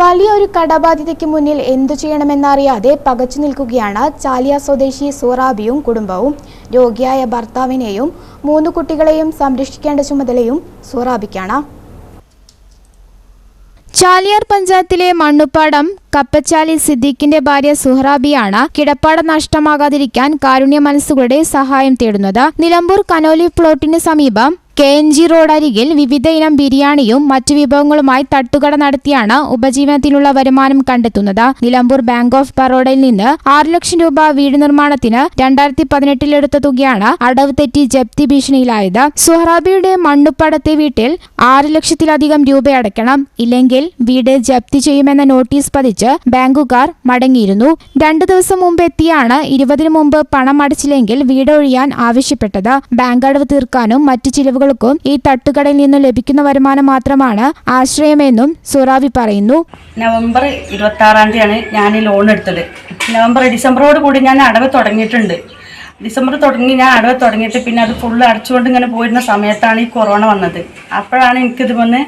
വലിയ ഒരു കടബാധ്യതയ്ക്ക് മുന്നിൽ എന്തു ചെയ്യണമെന്നറിയാതെ പകച്ചു നിൽക്കുകയാണ് ചാലിയ സ്വദേശി സൂറാബിയും കുടുംബവും. രോഗിയായ ഭർത്താവിനെയും മൂന്ന് കുട്ടികളെയും സംരക്ഷിക്കേണ്ട ചുമതലയും സൂറാബിക്കാണ്. ചാലിയാർ പഞ്ചായത്തിലെ മണ്ണുപ്പാടം കപ്പച്ചാലി സിദ്ദീഖിന്റെ ഭാര്യ സുഹ്റാബിയാണ് കിടപ്പാടം നഷ്ടമാകാതിരിക്കാൻ കാരുണ്യ മനസ്സുകളുടെ സഹായം തേടുന്നത്. നിലമ്പൂർ കനോലി പ്ലോട്ടിന് സമീപം കെ എൻ ജി റോഡരികിൽ വിവിധ ഇനം ബിരിയാണിയും മറ്റു വിഭവങ്ങളുമായി തട്ടുകട നടത്തിയാണ് ഉപജീവനത്തിനുള്ള വരുമാനം കണ്ടെത്തുന്നത്. നിലമ്പൂർ ബാങ്ക് ഓഫ് ബറോഡയിൽ നിന്ന് ആറ് ലക്ഷം രൂപ വീട് നിർമ്മാണത്തിന് രണ്ടായിരത്തി പതിനെട്ടിലെടുത്ത തുകയാണ് അടവ് തെറ്റി ജപ്തി ഭീഷണിയിലായത്. സുഹറാബിയുടെ മണ്ണുപ്പടത്തെ വീട്ടിൽ ആറ് ലക്ഷത്തിലധികം രൂപ അടയ്ക്കണം. ഇല്ലെങ്കിൽ വീട് ജപ്തി ചെയ്യുമെന്ന നോട്ടീസ് പതിച്ച് ബാങ്കുകാർ മടങ്ങിയിരുന്നു. രണ്ടു ദിവസം മുമ്പ് എത്തിയാണ് ഇരുപതിനു മുമ്പ് പണം അടച്ചില്ലെങ്കിൽ വീടൊഴിയാൻ ആവശ്യപ്പെട്ടത്. ബാങ്ക് അടവ് തീർക്കാനും മറ്റു ചിലവുകൾക്കും ഈ തട്ടുകടയിൽ നിന്ന് ലഭിക്കുന്ന വരുമാനം മാത്രമാണ് ആശ്രയമെന്നും സുറാവി പറയുന്നു. നവംബർ ഇരുപത്തി ആറാം തീയതിയാണ് ഞാൻ ഈ ലോൺ എടുത്തത്. നവംബർ ഡിസംബറോട് കൂടി ഞാൻ അടവ് തുടങ്ങിയിട്ടുണ്ട്. ഡിസംബർ തുടങ്ങി ഞാൻ അടവ് തുടങ്ങിയിട്ട് പിന്നെ അത് ഫുള്ള് അടച്ചുകൊണ്ട് ഇങ്ങനെ പോയിരുന്ന സമയത്താണ് ഈ കൊറോണ വന്നത്. അപ്പോഴാണ് എനിക്കിത് വന്ന്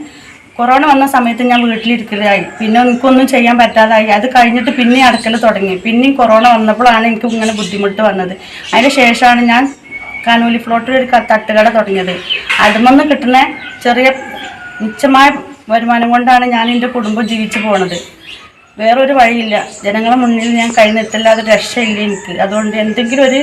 കൊറോണ വന്ന സമയത്ത് ഞാൻ വീട്ടിലിരിക്കലായി പിന്നെ എനിക്കൊന്നും ചെയ്യാൻ പറ്റാതായി. അത് കഴിഞ്ഞിട്ട് പിന്നെ അടക്കൽ തുടങ്ങി. പിന്നെയും കൊറോണ വന്നപ്പോഴാണ് എനിക്ക് ഇങ്ങനെ ബുദ്ധിമുട്ട് വന്നത്. അതിന് ശേഷമാണ് ഞാൻ കാനൂലി ഫ്ലോട്ടിൽ ഒരു തട്ടുകട തുടങ്ങിയത്. അതിൽ കിട്ടുന്ന ചെറിയ മിച്ചമായ വരുമാനം കൊണ്ടാണ് ഞാൻ എന്റെ കുടുംബം ജീവിച്ചു പോണത്. വേറൊരു വഴിയില്ല. ജനങ്ങളുടെ മുന്നിൽ ഞാൻ കൈ നിർത്തില്ലാതെ രക്ഷയില്ല എനിക്ക്. അതുകൊണ്ട് എന്തെങ്കിലും ഒരു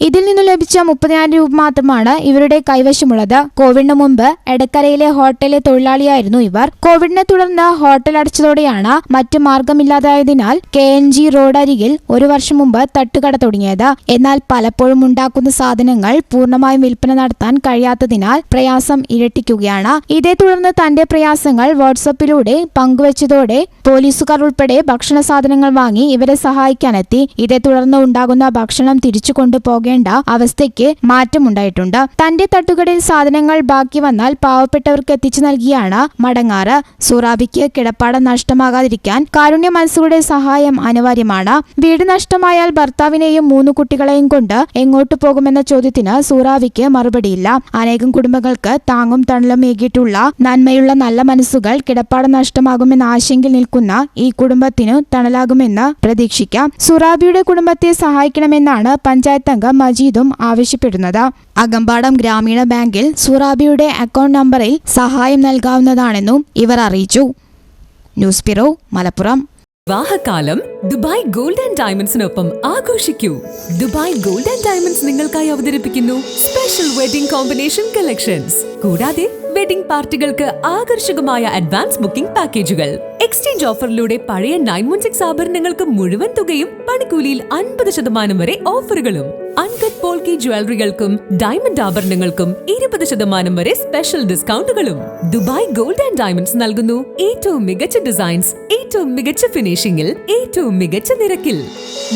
ഇതിൽ നിന്നും ലഭിച്ച മുപ്പതിനായിരം രൂപ മാത്രമാണ് ഇവരുടെ കൈവശമുള്ളത്. കോവിഡിന് മുമ്പ് എടക്കരയിലെ ഹോട്ടലിലെ തൊഴിലാളിയായിരുന്നു ഇവർ. കോവിഡിനെ തുടർന്ന് ഹോട്ടൽ അടച്ചതോടെയാണ് മറ്റു മാർഗമില്ലാതായതിനാൽ കെ എൻ ജി റോഡ് അരികിൽ ഒരു വർഷം മുമ്പ് തട്ടുകട തുടങ്ങിയത്. എന്നാൽ പലപ്പോഴും ഉണ്ടാക്കുന്ന സാധനങ്ങൾ പൂർണമായും വിൽപ്പന നടത്താൻ കഴിയാത്തതിനാൽ പ്രയാസം ഇരട്ടിക്കുകയാണ്. ഇതേ തുടർന്ന് തന്റെ പ്രയാസങ്ങൾ വാട്സപ്പിലൂടെ പങ്കുവച്ചതോടെ പോലീസുകാർ ഉൾപ്പെടെ ഭക്ഷണ സാധനങ്ങൾ വാങ്ങി ഇവരെ സഹായിക്കാനെത്തി. ഇതേ തുടർന്ന് ഉണ്ടാകുന്ന ഭക്ഷണം തിരിച്ചു കൊണ്ടുപോകേണ്ട അവസ്ഥയ്ക്ക് മാറ്റമുണ്ടായിട്ടുണ്ട്. തന്റെ തട്ടുകടയിൽ സാധനങ്ങൾ ബാക്കി വന്നാൽ പാവപ്പെട്ടവർക്ക് എത്തിച്ചു നൽകിയാണ് മടങ്ങാറ്. സൂറാബിക്ക് കിടപ്പാടം നഷ്ടമാകാതിരിക്കാൻ കാരുണ്യ മനസ്സുകളുടെ സഹായം അനിവാര്യമാണ്. വീട് നഷ്ടമായാൽ ഭർത്താവിനെയും മൂന്ന് കുട്ടികളെയും കൊണ്ട് എങ്ങോട്ട് പോകുമെന്ന ചോദ്യത്തിന് സൂറാവിക്ക് മറുപടിയില്ല. അനേകം കുടുംബങ്ങൾക്ക് താങ്ങും തണലും ഏകിയിട്ടുള്ള നന്മയുള്ള നല്ല മനസ്സുകൾ കിടപ്പാടം നഷ്ടമാകുമെന്ന ആശങ്കയിൽ നിൽക്കുന്ന ഈ കുടുംബത്തിനു തണലാകുമെന്ന് പ്രതീക്ഷിക്കാം സുറാബിയുടെ കുടുംബത്തെ സഹായിക്കണമെന്നാണ് പഞ്ചായത്ത് അംഗം മജീദും ആവശ്യപ്പെടുന്നത്. അകമ്പാടം ഗ്രാമീണ ബാങ്കിൽ സുറാബിയുടെ അക്കൗണ്ട് നമ്പറിൽ സഹായം നൽകാവുന്നതാണെന്നും ഇവർ അറിയിച്ചു. News bureau Malappuram. വിവാഹകാലം Dubai gold and ഡയമണ്ട്സിനൊപ്പം ആഘോഷിക്കൂ. ദുബായ് ഗോൾഡ് ആൻഡ് ഡയമണ്ട്സ് നിങ്ങൾക്കായി അവതരിപ്പിക്കുന്നു സ്പെഷ്യൽ വെഡിംഗ് കോമ്പിനേഷൻ കളക്ഷൻസ്. കൂടാതെ വെഡിംഗ് പാർട്ടികൾക്ക് ആകർഷകമായ അഡ്വാൻസ് ബുക്കിംഗ് പാക്കേജുകൾ എക്സ്ചേഞ്ച് ഓഫറിലൂടെ പഴയ നയൻ വൺ സിക്സ് ആഭരണങ്ങൾക്ക് മുഴുവൻ തുകയും പണിക്കൂലിയിൽ അൻപത് ശതമാനം വരെ ഓഫറുകളും അൺകട്ട് പോൾക്കി ജ്വല്ലറികൾക്കും ഡയമണ്ട് ആഭരണങ്ങൾക്കും ഇരുപത് ശതമാനം വരെ സ്പെഷ്യൽ ഡിസ്കൗണ്ടുകളും ദുബായ് ഗോൾഡ് ആൻഡ് ഡയമണ്ട്സ് നൽകുന്നു. ഏറ്റവും മികച്ച ഡിസൈൻസ് ഏറ്റവും മികച്ച ഫിനിഷിംഗിൽ ഏറ്റവും മികച്ച നിരക്കിൽ.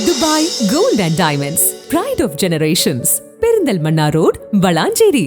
Dubai gold and diamonds pride of generations Perinthalmanna road Valanchery.